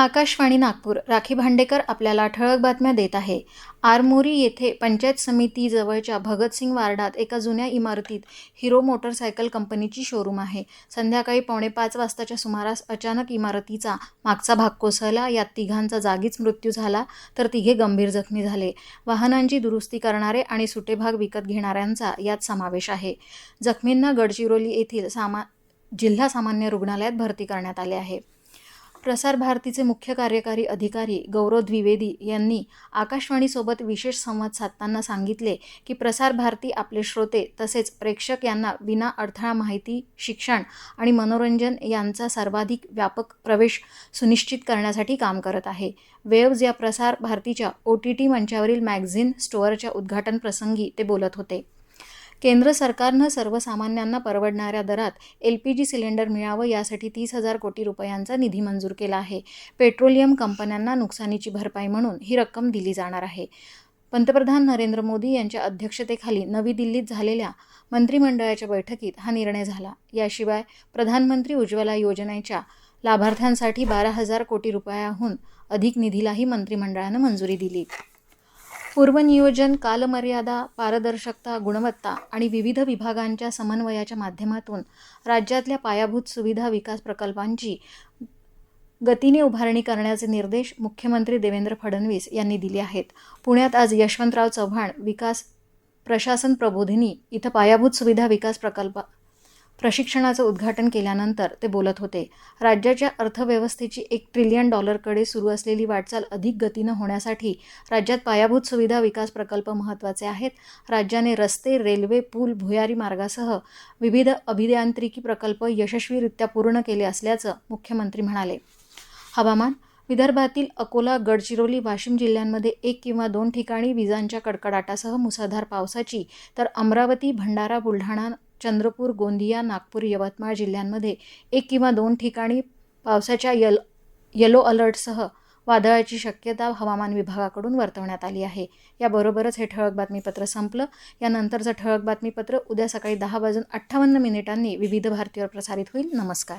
आकाशवाणी नागपूर. राखी भांडेकर आपल्याला ठळक बातम्या देत आहे. आरमोरी येथे पंचायत समितीजवळच्या भगतसिंग वार्डात एका जुन्या इमारतीत हिरो मोटरसायकल कंपनीची शोरूम आहे. संध्याकाळी पावणे पाच वाजताच्या सुमारास अचानक इमारतीचा मागचा भाग कोसळला. यात तिघांचा जागीच मृत्यू झाला तर तिघे गंभीर जखमी झाले. वाहनांची दुरुस्ती करणारे आणि सुटे भाग विकत घेणाऱ्यांचा यात समावेश आहे. जखमींना गडचिरोली येथील सामा जिल्हा सामान्य रुग्णालयात भरती करण्यात आले आहे. प्रसार भारतीचे मुख्य कार्यकारी अधिकारी गौरव द्विवेदी यांनी आकाशवाणीसोबत विशेष संवाद साधताना सांगितले की प्रसार भारती आपले श्रोते तसेच प्रेक्षक यांना विना अडथळा माहिती शिक्षण आणि मनोरंजन यांचा सर्वाधिक व्यापक प्रवेश सुनिश्चित करण्यासाठी काम करत आहे. वेव्ज या प्रसार भारतीच्या ओ टी टी मंचावरील मॅगझिन स्टोअरच्या उद्घाटन प्रसंगी ते बोलत होते. केंद्र सरकारनं सर्वसामान्यांना परवडणाऱ्या दरात एल पी जी सिलेंडर मिळावं यासाठी तीस हजार कोटी रुपयांचा निधी मंजूर केला आहे. पेट्रोलियम कंपन्यांना नुकसानीची भरपाई म्हणून ही रक्कम दिली जाणार आहे. पंतप्रधान नरेंद्र मोदी यांच्या अध्यक्षतेखाली नवी दिल्लीत झालेल्या मंत्रिमंडळाच्या बैठकीत हा निर्णय झाला. याशिवाय प्रधानमंत्री उज्ज्वला योजनेच्या लाभार्थ्यांसाठी बारा हजार कोटी रुपयाहून अधिक निधीलाही मंत्रिमंडळानं मंजुरी दिली. पूर्वनियोजन कालमर्यादा पारदर्शकता गुणवत्ता आणि विविध विभागांच्या समन्वयाच्या माध्यमातून राज्यातल्या पायाभूत सुविधा विकास प्रकल्पांची गतीने उभारणी करण्याचे निर्देश मुख्यमंत्री देवेंद्र फडणवीस यांनी दिले आहेत. पुण्यात आज यशवंतराव चव्हाण विकास प्रशासन प्रबोधिनी इथं पायाभूत सुविधा विकास प्रकल्प प्रशिक्षणाचं उद्घाटन केल्यानंतर ते बोलत होते. राज्याच्या अर्थव्यवस्थेची एक ट्रिलियन डॉलरकडे सुरू असलेली वाटचाल अधिक गतीनं होण्यासाठी राज्यात पायाभूत सुविधा विकास प्रकल्प महत्त्वाचे आहेत. राज्याने रस्ते रेल्वे पूल भुयारी मार्गासह विविध अभियांत्रिकी प्रकल्प यशस्वीरित्या पूर्ण केले असल्याचं मुख्यमंत्री म्हणाले. हवामान विदर्भातील अकोला गडचिरोली वाशिम जिल्ह्यांमध्ये एक किंवा दोन ठिकाणी विजांच्या कडकडाटासह मुसळधार पावसाची तर अमरावती भंडारा बुलढाणा चंद्रपूर गोंदिया नागपूर यवतमाळ जिल्ह्यांमध्ये एक किंवा दोन ठिकाणी पावसाच्या यल येलो अलर्टसह वादळाची शक्यता हवामान विभागाकडून वर्तवण्यात आली आहे. याबरोबरच हे ठळक बातमीपत्र संपलं. यानंतरचं ठळक बातमीपत्र उद्या सकाळी दहा वाजून अठ्ठावन्न मिनिटांनी विविध भारतीवर प्रसारित होईल. नमस्कार.